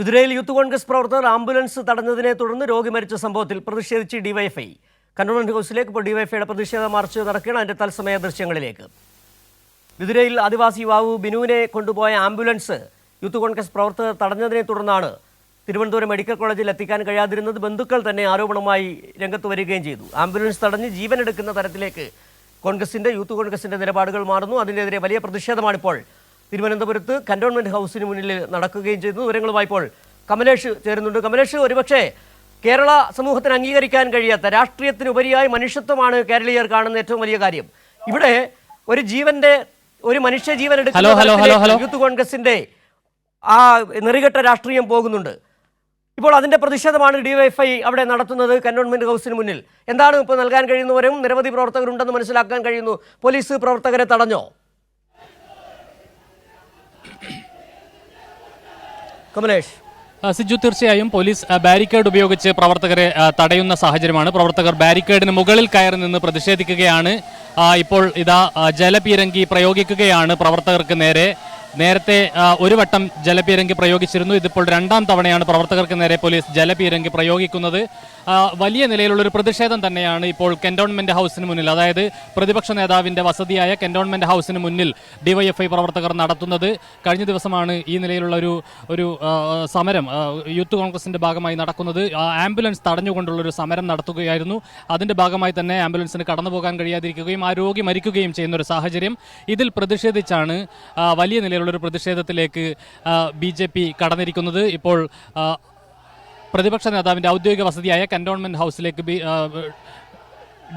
വിതുരയിൽ youth Congress പ്രവർത്തകർ ambulance തടഞ്ഞതിനെ തുടർന്ന് രോഗി മരിച്ച സംഭവത്തിൽ പ്രതിഷേധിച്ച് ഡിവൈഎഫ്ഐ കണ്ടോൺമെന്റ് ഹൗസിലേക്ക് ഇപ്പോൾ ഡിവൈഎഫ്ഐയുടെ പ്രതിഷേധ മാർച്ച് നടക്കുകയാണ് അതിന്റെ തത്സമയ ദൃശ്യങ്ങളിലേക്ക്. വിതുരയിൽ ആദിവാസി വാവു ബിനുവിനെ കൊണ്ടുപോയ ആംബുലൻസ് യൂത്ത് കോൺഗ്രസ് പ്രവർത്തകർ തടഞ്ഞതിനെ തുടർന്നാണ് തിരുവനന്തപുരം മെഡിക്കൽ കോളേജിൽ എത്തിക്കാൻ കഴിയാതിരുന്നത് ബന്ധുക്കൾ തന്നെ ആരോപണമായി രംഗത്ത് വരികയും ചെയ്തു. ആംബുലൻസ് തടഞ്ഞ് ജീവനെടുക്കുന്ന തരത്തിലേക്ക് കോൺഗ്രസിന്റെ യൂത്ത് കോൺഗ്രസിന്റെ നിലപാടുകൾ മാറുന്നു. അതിനെതിരെ വലിയ പ്രതിഷേധമാണിപ്പോൾ തിരുവനന്തപുരത്ത് കന്റോൺമെന്റ് ഹൗസിന് മുന്നിൽ നടക്കുകയും ചെയ്തു. വിവരങ്ങളുമായി ഇപ്പോൾ കമലേഷ് ചേരുന്നുണ്ട്. കമലേഷ് ഒരുപക്ഷെ കേരള സമൂഹത്തിന് അംഗീകരിക്കാൻ കഴിയാത്ത രാഷ്ട്രീയത്തിനുപരിയായി മനുഷ്യത്വമാണ് കേരളീയർ കാണുന്ന ഏറ്റവും വലിയ കാര്യം. ഇവിടെ ഒരു ജീവന്റെ ഒരു മനുഷ്യ ജീവൻ. എടുക്കുന്ന യൂത്ത് കോൺഗ്രസിന്റെ ആ നെറികെട്ട രാഷ്ട്രീയം പോകുന്നുണ്ട്. ഇപ്പോൾ അതിന്റെ പ്രതിഷേധമാണ് ഡിവൈഎഫ്ഐ അവിടെ നടത്തുന്നത് കന്റോൺമെന്റ് ഹൗസിന് മുന്നിൽ. എന്താണ് ഇപ്പോൾ നൽകാൻ കഴിയുന്നവരും നിരവധി പ്രവർത്തകരുണ്ടെന്ന് മനസ്സിലാക്കാൻ കഴിയുന്നു? പോലീസ് പ്രവർത്തകരെ തടഞ്ഞോ? കമലേഷ്. സിജു തീർച്ചയായും പോലീസ് ബാരിക്കേഡ് ഉപയോഗിച്ച് പ്രവർത്തകരെ തടയുന്ന സാഹചര്യമാണ്. പ്രവർത്തകർ ബാരിക്കേഡിന് മുകളിൽ കയറി നിന്ന് പ്രതിഷേധിക്കുകയാണ്. ഇപ്പോൾ ഇതാ ജലപീരങ്കി പ്രയോഗിക്കുകയാണ് പ്രവർത്തകർക്ക് നേരെ. നേരത്തെ ഒരു വട്ടം ജലപീരങ്കി പ്രയോഗിച്ചിരുന്നു. ഇതിപ്പോൾ രണ്ടാം തവണയാണ് പ്രവർത്തകർക്ക് നേരെ പോലീസ് ജലപീരങ്കി പ്രയോഗിക്കുന്നത്. വലിയ നിലയിലുള്ള ഒരു പ്രതിഷേധം തന്നെയാണ് ഇപ്പോൾ കന്റോൺമെന്റ് ഹൗസിന് മുന്നിൽ. അതായത് പ്രതിപക്ഷ നേതാവിന്റെ വസതിയായ കന്റോൺമെന്റ് ഹൗസിന് മുന്നിൽ ഡിവൈഎഫ്ഐ പ്രവർത്തകർ നടത്തുന്നത്. കഴിഞ്ഞ ദിവസമാണ് ഈ നിലയിലുള്ള ഒരു ഒരു സമരം യൂത്ത് കോൺഗ്രസിന്റെ ഭാഗമായി നടക്കുന്നത്. ആംബുലൻസ് തടഞ്ഞുകൊണ്ടുള്ള ഒരു സമരം നടത്തുകയായിരുന്നു. അതിന്റെ ഭാഗമായി തന്നെ ആംബുലൻസിന് കടന്നു പോകാൻ കഴിയാതിരിക്കുകയും ആ രോഗി മരിക്കുകയും ചെയ്യുന്ന ഒരു സാഹചര്യം ഇതിൽ പ്രതിഷേധിച്ചാണ് വലിയ നിലയിലുള്ള ഒരു പ്രതിഷേധത്തിലേക്ക് ബി ജെ പി കടന്നിരിക്കുന്നത്. ഇപ്പോൾ പ്രതിപക്ഷ നേതാവിന്റെ ഔദ്യോഗിക വസതിയായ കന്റോൺമെന്റ് ഹൗസിലേക്ക് ബി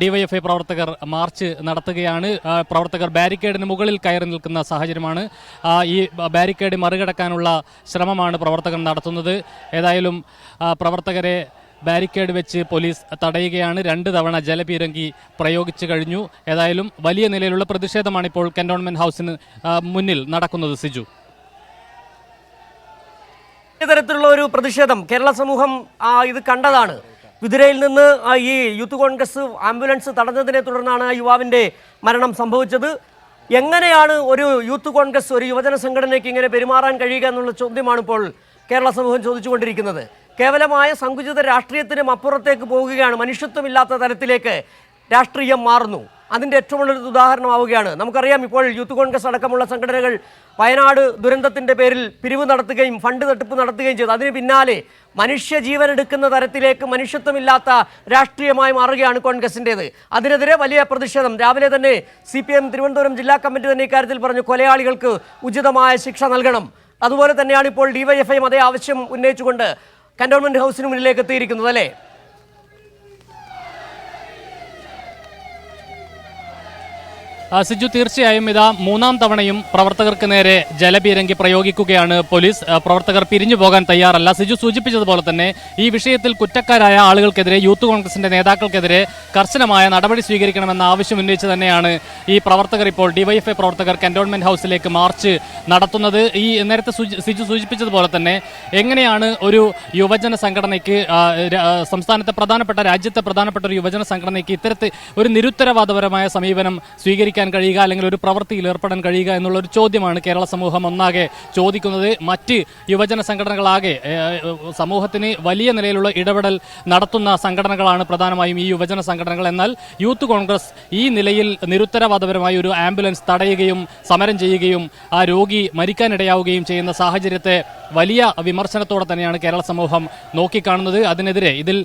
ഡിവൈഎഫ്ഐ പ്രവർത്തകർ മാർച്ച് നടത്തുകയാണ്. പ്രവർത്തകർ ബാരിക്കേഡിന് മുകളിൽ കയറി നിൽക്കുന്ന സാഹചര്യമാണ്. ഈ ബാരിക്കേഡ് മറികടക്കാനുള്ള ശ്രമമാണ് പ്രവർത്തകർ നടത്തുന്നത്. ഏതായാലും പ്രവർത്തകരെ ബാരിക്കേഡ് വെച്ച് പോലീസ് തടയുകയാണ്. രണ്ട് തവണ ജലപീരങ്കി പ്രയോഗിച്ചു കഴിഞ്ഞു. ഏതായാലും വലിയ നിലയിലുള്ള പ്രതിഷേധമാണ് ഇപ്പോൾ കന്റോൺമെന്റ് ഹൗസിന് മുന്നിൽ നടക്കുന്നത് സിജു. തരത്തിലുള്ള ഒരു പ്രതിഷേധം കേരള സമൂഹം ഇത് കണ്ടതാണ്. കുതിരയിൽ നിന്ന് ഈ യൂത്ത് കോൺഗ്രസ് ആംബുലൻസ് തടഞ്ഞതിനെ തുടർന്നാണ് ആ യുവാവിന്റെ മരണം സംഭവിച്ചത്. എങ്ങനെയാണ് ഒരു യൂത്ത് കോൺഗ്രസ് ഒരു യുവജന സംഘടനയ്ക്ക് ഇങ്ങനെ പെരുമാറാൻ കഴിയുക എന്നുള്ള ചോദ്യമാണ് ഇപ്പോൾ കേരള സമൂഹം ചോദിച്ചുകൊണ്ടിരിക്കുന്നത്. കേവലമായ സങ്കുചിത രാഷ്ട്രീയത്തിനും അപ്പുറത്തേക്ക് പോവുകയാണ് മനുഷ്യത്വമില്ലാത്ത തരത്തിലേക്ക് രാഷ്ട്രീയം മാറുന്നു. അതിന്റെ ഏറ്റവും വലിയൊരു ഉദാഹരണമാവുകയാണ്. നമുക്കറിയാം ഇപ്പോൾ യൂത്ത് കോൺഗ്രസ് അടക്കമുള്ള സംഘടനകൾ വയനാട് ദുരന്തത്തിന്റെ പേരിൽ പിരിവ് നടത്തുകയും ഫണ്ട് തട്ടിപ്പ് നടത്തുകയും ചെയ്തു. അതിന് പിന്നാലെ മനുഷ്യ ജീവൻ എടുക്കുന്ന തരത്തിലേക്ക് മനുഷ്യത്വമില്ലാത്ത രാഷ്ട്രീയമായി മാറുകയാണ് കോൺഗ്രസിന്റേത്. അതിനെതിരെ വലിയ പ്രതിഷേധം. രാവിലെ തന്നെ സി പി എം തിരുവനന്തപുരം ജില്ലാ കമ്മിറ്റി തന്നെ ഇക്കാര്യത്തിൽ പറഞ്ഞു കൊലയാളികൾക്ക് ഉചിതമായ ശിക്ഷ നൽകണം. അതുപോലെ തന്നെയാണ് ഇപ്പോൾ ഡിവൈഎഫ്ഐയും അതേ ആവശ്യം ഉന്നയിച്ചുകൊണ്ട് കന്റോൺമെന്റ് ഹൗസിന് മുന്നിലേക്ക് എത്തിയിരിക്കുന്നത് അല്ലേ? സിജു തീർച്ചയായും ഇതാ മൂന്നാം തവണയും പ്രവർത്തകർക്ക് നേരെ ജലപീരങ്കി പ്രയോഗിക്കുകയാണ് പോലീസ്. പ്രവർത്തകർ പിരിഞ്ഞു പോകാൻ തയ്യാറല്ല. സിജു സൂചിപ്പിച്ചതുപോലെ തന്നെ ഈ വിഷയത്തിൽ കുറ്റക്കാരായ ആളുകൾക്കെതിരെ യൂത്ത് കോൺഗ്രസിന്റെ നേതാക്കൾക്കെതിരെ കർശനമായ നടപടി സ്വീകരിക്കണമെന്ന ആവശ്യം ഉന്നയിച്ച് തന്നെയാണ് ഈ പ്രവർത്തകർ ഇപ്പോൾ ഡിവൈഎഫ്ഐ പ്രവർത്തകർ കന്റോൺമെന്റ് ഹൗസിലേക്ക് മാർച്ച് നടത്തുന്നത്. ഈ നേരത്തെ സിജു സൂചിപ്പിച്ചതുപോലെ തന്നെ എങ്ങനെയാണ് ഒരു യുവജന സംഘടനയ്ക്ക് സംസ്ഥാനത്തെ പ്രധാനപ്പെട്ട രാജ്യത്തെ പ്രധാനപ്പെട്ട ഒരു യുവജന സംഘടനയ്ക്ക് ഇത്തരത്തിൽ ഒരു നിരുത്തരവാദപരമായ സമീപനം സ്വീകരിക്കാൻ കഴിയുക അല്ലെങ്കിൽ ഒരു പ്രവൃത്തിയിൽ ഏർപ്പെടാൻ കഴിയുക എന്നുള്ള ഒരു ചോദ്യമാണ് കേരള സമൂഹം ഒന്നാകെ ചോദിക്കുന്നത്. മറ്റ് യുവജന സംഘടനകളാകെ സമൂഹത്തിന് വലിയ നിലയിലുള്ള ഇടപെടൽ നടത്തുന്ന സംഘടനകളാണ് പ്രധാനമായും ഈ യുവജന സംഘടനകൾ. എന്നാൽ യൂത്ത് കോൺഗ്രസ് ഈ നിലയിൽ നിരുത്തരവാദപരമായ ഒരു ആംബുലൻസ് തടയുകയും സമരം ചെയ്യുകയും ആ രോഗി മരിക്കാനിടയാവുകയും ചെയ്യുന്ന സാഹചര്യത്തെ വലിയ വിമർശനത്തോടെ തന്നെയാണ് കേരള സമൂഹം നോക്കിക്കാണുന്നത്. അതിനെതിരെ ഇതിൽ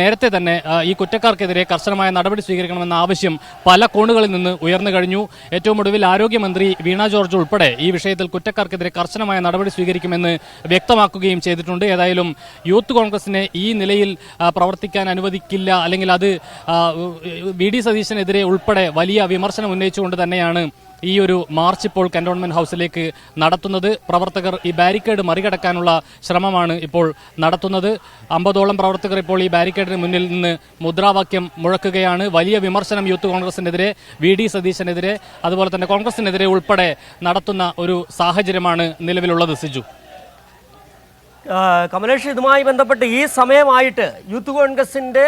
നേരത്തെ തന്നെ ഈ കുറ്റക്കാർക്കെതിരെ കർശനമായ നടപടി സ്വീകരിക്കണമെന്ന ആവശ്യം പല കോണുകളിൽ നിന്ന് ഉയർന്നു കഴിഞ്ഞു. ഏറ്റവും ഒടുവിൽ ആരോഗ്യമന്ത്രി വീണ ജോർജ് ഉൾപ്പെടെ ഈ വിഷയത്തിൽ കുറ്റക്കാർക്കെതിരെ കർശനമായ നടപടി സ്വീകരിക്കുമെന്ന് വ്യക്തമാക്കുകയും ചെയ്തിട്ടുണ്ട്. ഏതായാലും യൂത്ത് കോൺഗ്രസിനെ ഈ നിലയിൽ പ്രവർത്തിക്കാൻ അനുവദിക്കില്ല. അല്ലെങ്കിൽ അത് വി ഡി സതീശനെതിരെ ഉൾപ്പെടെ വലിയ വിമർശനം ഉന്നയിച്ചുകൊണ്ട് തന്നെയാണ് ഈ ഒരു മാർച്ച് ഇപ്പോൾ കന്റോൺമെന്റ് ഹൗസിലേക്ക് നടത്തുന്നത്. പ്രവർത്തകർ ഈ ബാരിക്കേഡ് മറികടക്കാനുള്ള ശ്രമമാണ് ഇപ്പോൾ നടത്തുന്നത്. അമ്പതോളം പ്രവർത്തകർ ഇപ്പോൾ ഈ ബാരിക്കേഡിന് മുന്നിൽ നിന്ന് മുദ്രാവാക്യം മുഴക്കുകയാണ്. വലിയ വിമർശനം യൂത്ത് കോൺഗ്രസിനെതിരെ വി ഡി സതീശനെതിരെ അതുപോലെ തന്നെ കോൺഗ്രസിനെതിരെ ഉൾപ്പെടെ നടത്തുന്ന ഒരു സാഹചര്യമാണ് നിലവിലുള്ളത്. സിജു. കമലേഷ് ഇതുമായി ബന്ധപ്പെട്ട് ഈ സമയമായിട്ട് യൂത്ത് കോൺഗ്രസിന്റെ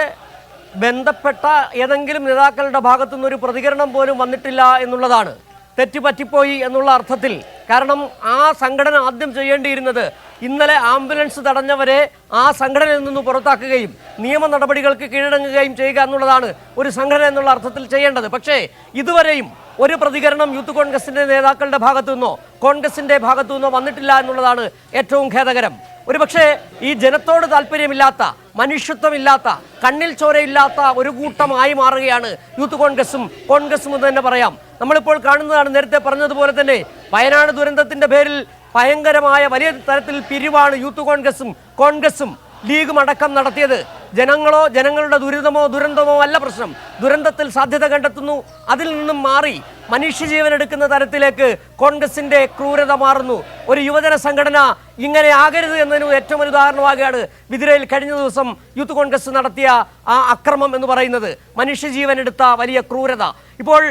ബന്ധപ്പെട്ട ഏതെങ്കിലും നേതാക്കളുടെ ഭാഗത്തുനിന്ന് ഒരു പ്രതികരണം പോലും വന്നിട്ടില്ല എന്നുള്ളതാണ്. തെറ്റ് പറ്റിപ്പോയി എന്നുള്ള അർത്ഥത്തിൽ കാരണം ആ സംഘടന ആദ്യം ചെയ്യേണ്ടിയിരുന്നത് ഇന്നലെ ആംബുലൻസ് തടഞ്ഞവരെ ആ സംഘടനയിൽ നിന്ന് പുറത്താക്കുകയും നിയമ നടപടികൾക്ക് കീഴടങ്ങുകയും ചെയ്യുക എന്നുള്ളതാണ് ഒരു സംഘടന എന്നുള്ള അർത്ഥത്തിൽ ചെയ്യേണ്ടത്. പക്ഷേ ഇതുവരെയും ഒരു പ്രതികരണം യൂത്ത് കോൺഗ്രസിന്റെ നേതാക്കളുടെ ഭാഗത്തു നിന്നോ കോൺഗ്രസിന്റെ ഭാഗത്തു നിന്നോ വന്നിട്ടില്ല എന്നുള്ളതാണ് ഏറ്റവും ഖേദകരം. ഒരുപക്ഷെ ഈ ജനത്തോട് താല്പര്യമില്ലാത്ത മനുഷ്യത്വമില്ലാത്ത കണ്ണിൽ ചോരയില്ലാത്ത ഒരു കൂട്ടമായി മാറുകയാണ് യൂത്ത് കോൺഗ്രസും. കോൺഗ്രസും എന്ന് തന്നെ പറയാം. നമ്മളിപ്പോൾ കാണുന്നതാണ് നേരത്തെ പറഞ്ഞതുപോലെ തന്നെ വയനാട് ദുരന്തത്തിന്റെ പേരിൽ ഭയങ്കരമായ വലിയ തരത്തിൽ പിരിവാണ് യൂത്ത് കോൺഗ്രസും. കോൺഗ്രസും ലീഗും അടക്കം നടത്തിയത്. ജനങ്ങളോ ജനങ്ങളുടെ ദുരിതമോ ദുരന്തമോ അല്ല പ്രശ്നം. ദുരന്തത്തിൽ സാധ്യത കണ്ടെത്തുന്നു. അതിൽ നിന്നും മാറി മനുഷ്യജീവൻ എടുക്കുന്ന തരത്തിലേക്ക് കോൺഗ്രസിന്റെ ക്രൂരത മാറുന്നു. ഒരു യുവജന സംഘടന ഇങ്ങനെ ആകരുത് എന്നതിന് ഏറ്റവും ഒരു ഉദാഹരണമാകുകയാണ് വിതിരയിൽ കഴിഞ്ഞ ദിവസം യൂത്ത് കോൺഗ്രസ് നടത്തിയ ആ അക്രമം എന്ന് പറയുന്നത്. മനുഷ്യജീവൻ എടുത്ത വലിയ ക്രൂരത. ഇപ്പോൾ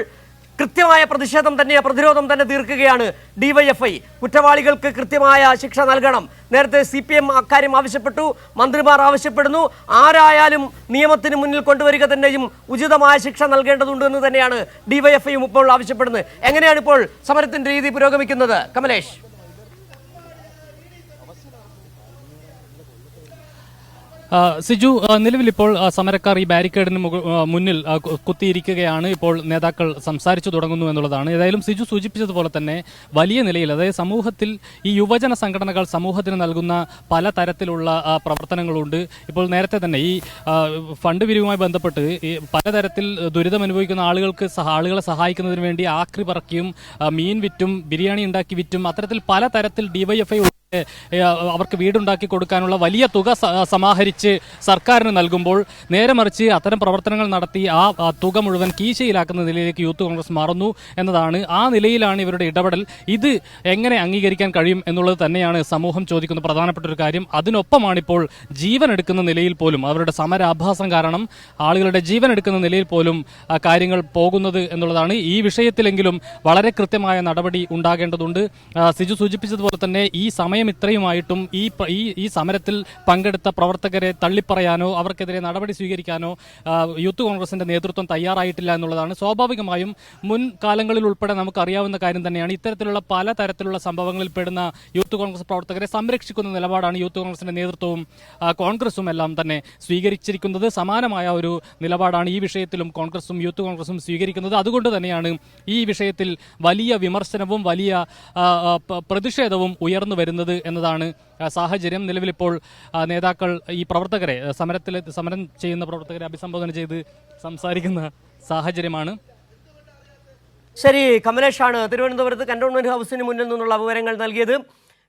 കൃത്യമായ പ്രതിഷേധം തന്നെ പ്രതിരോധം തന്നെ തീർക്കുകയാണ് ഡിവൈഎഫ്ഐ. കുറ്റവാളികൾക്ക് കൃത്യമായ ശിക്ഷ നൽകണം. നേരത്തെ സി പി എം അക്കാര്യം ആവശ്യപ്പെട്ടു മന്ത്രിമാർ ആവശ്യപ്പെടുന്നു. ആരായാലും നിയമത്തിന് മുന്നിൽ കൊണ്ടുവരിക തന്നെയും ഉചിതമായ ശിക്ഷ നൽകേണ്ടതുണ്ട് എന്ന് തന്നെയാണ് ഡിവൈഎഫ്ഐയും ഇപ്പോൾ ആവശ്യപ്പെടുന്നത്. എങ്ങനെയാണ് ഇപ്പോൾ സമരത്തിന്റെ രീതി പുരോഗമിക്കുന്നത്? കമലേഷ് ആ, സിജു നിലവിൽ ഇപ്പോൾ സമരക്കാർ ഈ ബാരിക്കേഡിന് മുന്നിൽ കുത്തിയിരിക്കുകയാണ്. ഇപ്പോൾ നേതാക്കൾ സംസാരിച്ചു തുടങ്ങുന്നു എന്നുള്ളതാണ്. ഏതായാലും സിജു സൂചിപ്പിച്ചതുപോലെ തന്നെ വലിയ നിലയിൽ അതായത് സമൂഹത്തിൽ ഈ യുവജന സംഘടനകൾ സമൂഹത്തിന് നൽകുന്ന പല തരത്തിലുള്ള പ്രവർത്തനങ്ങളുണ്ട്. ഇപ്പോൾ നേരത്തെ തന്നെ ഈ ഫണ്ട് പിരിവുമായി ബന്ധപ്പെട്ട് ഈ പലതരത്തിൽ ദുരിതം അനുഭവിക്കുന്ന ആളുകൾക്ക് ആളുകളെ സഹായിക്കുന്നതിന് വേണ്ടി ആക്രി പറക്കിയും മീൻ വിറ്റും ബിരിയാണി ഉണ്ടാക്കി വിറ്റും അത്തരത്തിൽ പല തരത്തിൽ ഡിവൈഎഫ്ഐ അവർക്ക് വീടുണ്ടാക്കി കൊടുക്കാനുള്ള വലിയ തുക സമാഹരിച്ച് സർക്കാരിന് നൽകുമ്പോൾ നേരെ മറിച്ച് അത്തരം പ്രവർത്തനങ്ങൾ നടത്തി ആ തുക മുഴുവൻ കീശയിലാക്കുന്ന നിലയിലേക്ക് യൂത്ത് കോൺഗ്രസ് മാറുന്നു എന്നതാണ് ആ നിലയിലാണ് ഇവരുടെ ഇടപെടൽ. ഇത് എങ്ങനെ അംഗീകരിക്കാൻ കഴിയും എന്നുള്ളത് തന്നെയാണ് സമൂഹം ചോദിക്കുന്ന പ്രധാനപ്പെട്ട ഒരു കാര്യം. അതിനൊപ്പമാണ് ഇപ്പോൾ ജീവൻ എടുക്കുന്ന നിലയിൽ പോലും അവരുടെ സമരാഭാസം കാരണം ആളുകളുടെ ജീവൻ എടുക്കുന്ന നിലയിൽ പോലും കാര്യങ്ങൾ പോകുന്നത് എന്നുള്ളതാണ്. ഈ വിഷയത്തിലെങ്കിലും വളരെ കൃത്യമായ നടപടി ഉണ്ടാകേണ്ടതുണ്ട്. സിജു സൂചിപ്പിച്ചതുപോലെ തന്നെ ഈ സമയം ഇത്രയുമായിട്ടും ഈ ഈ ഈ സമരത്തിൽ പങ്കെടുത്ത പ്രവർത്തകരെ തള്ളിപ്പറയാനോ അവർക്കെതിരെ നടപടി സ്വീകരിക്കാനോ യൂത്ത് കോൺഗ്രസിന്റെ നേതൃത്വം തയ്യാറായിട്ടില്ല എന്നുള്ളതാണ്. സ്വാഭാവികമായും മുൻകാലങ്ങളിൽ ഉൾപ്പെടെ നമുക്ക് അറിയാവുന്ന കാര്യം തന്നെയാണ്. ഇത്തരത്തിലുള്ള പല തരത്തിലുള്ള സംഭവങ്ങളിൽ പെടുന്ന യൂത്ത് കോൺഗ്രസ് പ്രവർത്തകരെ സംരക്ഷിക്കുന്ന നിലപാടാണ് യൂത്ത് കോൺഗ്രസിന്റെ നേതൃത്വവും കോൺഗ്രസും എല്ലാം തന്നെ സ്വീകരിച്ചിരിക്കുന്നത്. സമാനമായ ഒരു നിലപാടാണ് ഈ വിഷയത്തിലും കോൺഗ്രസും യൂത്ത് കോൺഗ്രസും സ്വീകരിക്കുന്നത്. അതുകൊണ്ട് തന്നെയാണ് ഈ വിഷയത്തിൽ വലിയ വിമർശനവും വലിയ പ്രതിഷേധവും ഉയർന്നു വരുന്നത് എന്നതാണ് സാഹചര്യം. നിലവിലിപ്പോൾ നേതാക്കൾ ഈ പ്രവർത്തകരെ സമരത്തിൽ സമരം ചെയ്യുന്ന പ്രവർത്തകരെ അഭിസംബോധന ചെയ്ത് സംസാരിക്കുന്ന സാഹചര്യമാണ്. ശരി കമലേഷാണ് തിരുവനന്തപുരത്ത് കന്റോൺമെന്റ് ഹൗസിന് മുന്നിൽ നിന്നുള്ള വിവരങ്ങൾ നൽകിയത്.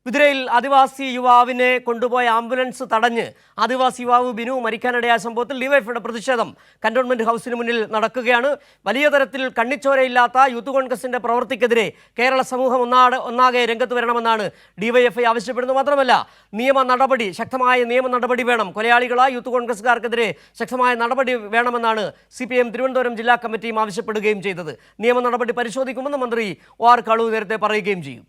കുതിരയിൽ ആദിവാസി യുവാവിനെ കൊണ്ടുപോയ ആംബുലൻസ് തടഞ്ഞ് ആദിവാസി യുവാവ് ബിനു മരിക്കാനിടയായ സംഭവത്തിൽ ഡിവൈഫിയുടെ പ്രതിഷേധം കന്റോൺമെന്റ് ഹൗസിന് മുന്നിൽ നടക്കുകയാണ്. വലിയ തരത്തിൽ കണ്ണിച്ചോരയില്ലാത്ത യൂത്ത് കോൺഗ്രസിന്റെ പ്രവൃത്തിക്കെതിരെ കേരള സമൂഹം ഒന്നാട് ഒന്നാകെ രംഗത്ത് വരണമെന്നാണ് ഡിവൈഎഫ്ഐ ആവശ്യപ്പെടുന്നത്. മാത്രമല്ല നിയമ നടപടി ശക്തമായ നിയമ നടപടി വേണം. കൊലയാളികളായ യൂത്ത് കോൺഗ്രസ്സുകാർക്കെതിരെ ശക്തമായ നടപടി വേണമെന്നാണ് സി പി എം തിരുവനന്തപുരം ജില്ലാ കമ്മിറ്റിയും ആവശ്യപ്പെടുകയും ചെയ്തത്. നിയമ നടപടി പരിശോധിക്കുമെന്ന് മന്ത്രി ഒ ആർ കളു നേരത്തെ പറയുകയും ചെയ്യും.